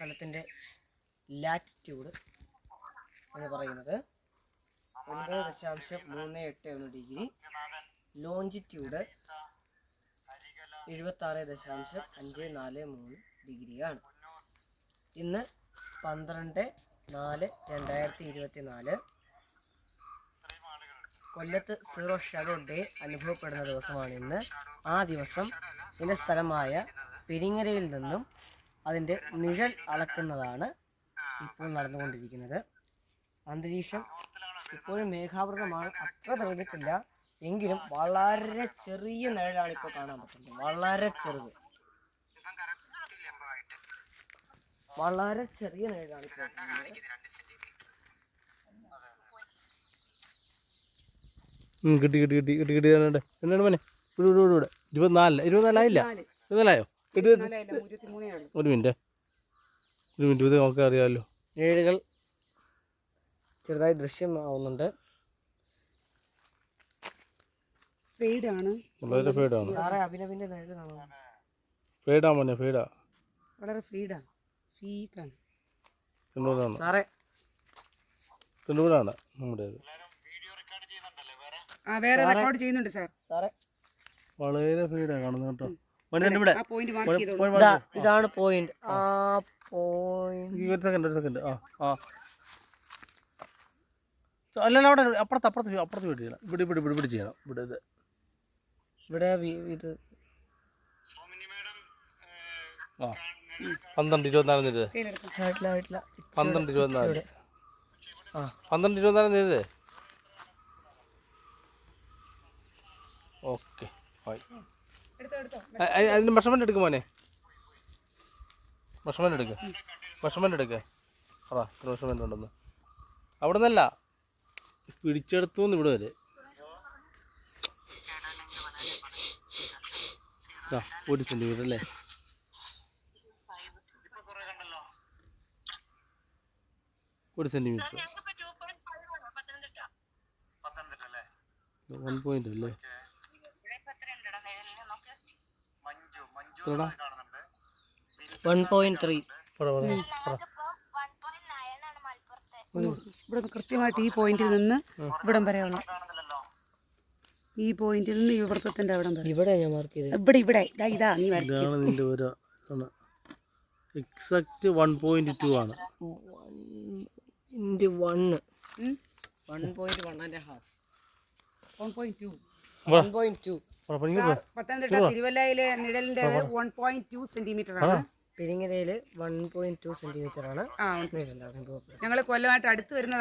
സ്ഥലത്തിന്റെ ലാറ്റിറ്റ്യൂഡ് എന്ന് പറയുന്നത് ഒൻപത് ദശാംശം മൂന്ന് എട്ട് ഒന്ന് ഡിഗ്രി. ലോഞ്ചിറ്റ്യൂഡ് എഴുപത്തി ആറ് ദശാംശം അഞ്ച് നാല് മൂന്ന് ഡിഗ്രിയാണ്. ഇന്ന് പന്ത്രണ്ട് നാല് രണ്ടായിരത്തി ഇരുപത്തി നാല് കൊല്ലത്ത് സീറോ ഷാഡോ ഡേ അനുഭവപ്പെടുന്ന ദിവസമാണ് ഇന്ന്. ആ ദിവസം ഇതിന്റെ സ്ഥലമായ പെരിങ്ങരയിൽ നിന്നും അതിന്റെ നിഴൽ അളക്കുന്നതാണ് ഇപ്പോൾ നടന്നുകൊണ്ടിരിക്കുന്നത്. അന്തരീക്ഷം ഇപ്പോഴും മേഘാവൃതമാണ്. അത്ര തെളിഞ്ഞിട്ടില്ല. എങ്കിലും വളരെ ചെറിയ നിഴലാണ് ഇപ്പോൾ കാണാൻ പറ്റുന്നത്. വളരെ ചെറുത്. വളരെ ചെറിയ നിഴലാണ് ഇപ്പോൾ കിട്ടി കിട്ടി കിട്ടി കിട്ടി കിട്ടി. എന്നാണ് മോനെ? ഇവിടെ ഇവിടെ ഇവിടെ ഇവിടെ ഇരുപത്തിനാലില്ല ഇരുപത്തിനാലായില്ല ഇരുപത്തിനാലായോ? ഒരു മിനിറ്റ്. ഒരു മിനിറ്റ് ഇത് നോക്കാൻ അറിയാമല്ലോ ഏഴുകൾ ചെറുതായി ദൃശ്യമാവുന്നുണ്ട്. ഫെയ്ഡാണ് വളരെ ഫെയ്ഡാണ് സാറേ അഭിനവിന്റെ നിഴൽ കാണുന്നു ഫെയ്ഡാ മോനെ ഫെയ്ഡാ വളരെ ഫീക്കാണ്. സാറേ. നമ്മുടേത്. ആ വേറെ റെക്കോർഡ് ചെയ്യുന്നുണ്ട് സാർ. സാറേ. വളരെ ഫെയ്ഡാ കാണുന്നത് കേട്ടോ. ഇവിടെ. ഇതാണ് പോയിന്റ് ആ. പോയിന്റ് ഒരു സെക്കൻഡ് ഒരു സെക്കൻഡ് ആ ആ. അല്ലല്ല അവിടെ അപ്പുറത്ത് അപ്പുറത്ത് അപ്പുറത്ത് വീട് ചെയ്യണം. ഇവിടെ ഇവിടെ ഇവിടെ ഇവിടെ ചെയ്യണം. ഇവിടെ ഇത്. ഇവിടെ ഇത്. ആ. പന്ത്രണ്ട് ഇരുപത്തിനാലാം ആയിട്ടില്ല പന്ത്രണ്ട് ഇരുപത്തിനാല്. ഇവിടെ. ആ പന്ത്രണ്ട് ഇരുപത്തിനാലാം തീയതി ഓക്കെ ആയി അതിന് മെഷർമെന്റ് എടുക്കും മോനെ. മെഷർമെന്റ് എടുക്കുക മെഷർമെന്റ് എടുക്കുക അതാ ഇത്ര മെഷർമെന്റ് ഉണ്ടെന്ന്. അവിടെ നിന്നല്ല പിടിച്ചെടുത്തു നിന്ന് ഇവിടെ വരെ. ആ ഒരു സെന്റിമീറ്റർ അല്ലേ? ഒരു സെന്റിമീറ്റർ വൺ പോയിന്റ് അല്ലേ? വൺ പോയിന്റ് ത്രീ ഇവിടെ കൃത്യമായിട്ട് ഈ പോയിന്റിൽ നിന്ന് ഇവിടം വരെയാണ് ഈ പോയിന്റിൽ നിന്ന് ഈ വൃത്തത്തിന്റെ അവിടം വരെ. ഇവിടെ ഞാൻ മാർക്ക് ചെയ്തത് ഇവിടെ ഇവിടെ. ഇതാ ഇതാ നീ ഇതാണ് നിന്റെ ഒരു ആണ്. എക്സാക്ട് വൺ പോയിന്റ് ടു ആണ് one point one and half one point two Pathanamthitta തിരുവല്ലയിലെ നിഴലിന്റെ വൺ പോയിന്റ് ടു സെന്റിമീറ്റർ ആണ്. പെരിങ്ങരയിൽ വൺ പോയിന്റ് ടു സെന്റിമീറ്റർ ആണ്. ആ നിഴലാണ് അനുഭവപ്പെടുന്നത് ഞങ്ങൾ കൊല്ലമായിട്ട് അടുത്ത് വരുന്ന